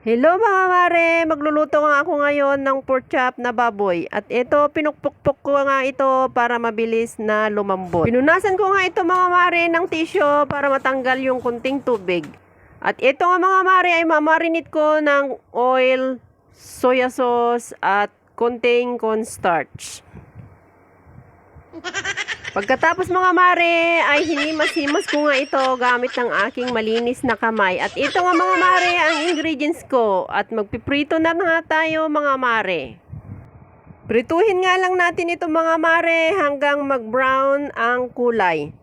Hello mga mare, magluluto nga ako ngayon ng pork chop na baboy. At ito, pinukpukpuk ko nga ito para mabilis na lumambot. Pinunasan ko nga ito mga mare ng tissue para matanggal yung kunting tubig. At ito nga mga mare ay mamarinate ko ng oil, soya sauce at kunting cornstarch. Pagkatapos mga mare, ay hinimas-himas ko nga ito gamit ng aking malinis na kamay. At ito nga mga mare ang ingredients ko. At magpiprito na nga tayo mga mare. Prituhin nga lang natin ito mga mare hanggang mag-brown ang kulay.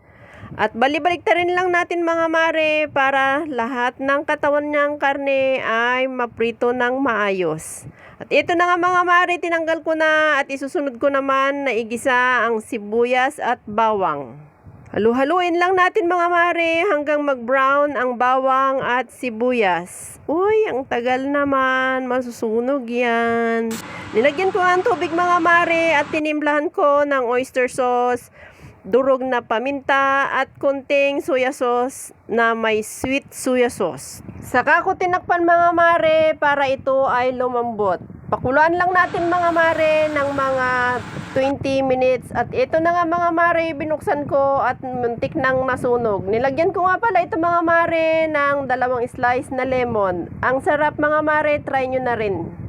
At balibalik rin lang natin mga mare para lahat ng katawan niyang karne ay maprito ng maayos. At ito na nga mga mare, tinanggal ko na at isusunod ko naman na igisa ang sibuyas at bawang. Halu-haluin lang natin mga mare hanggang mag-brown ang bawang at sibuyas. Uy, ang tagal naman. Masusunog yan. Nilagyan ko ang tubig mga mare at tinimplahan ko ng oyster sauce, durog na paminta at konting soya sauce na may sweet soya sauce. Saka ko tinakpan mga mare para ito ay lumambot. Pakuluan lang natin mga mare ng mga 20 minutes at ito na nga mga mare binuksan ko at muntik nang nasunog. Nilagyan ko nga pala ito mga mare ng dalawang slice na lemon. Ang sarap mga mare, try nyo na rin.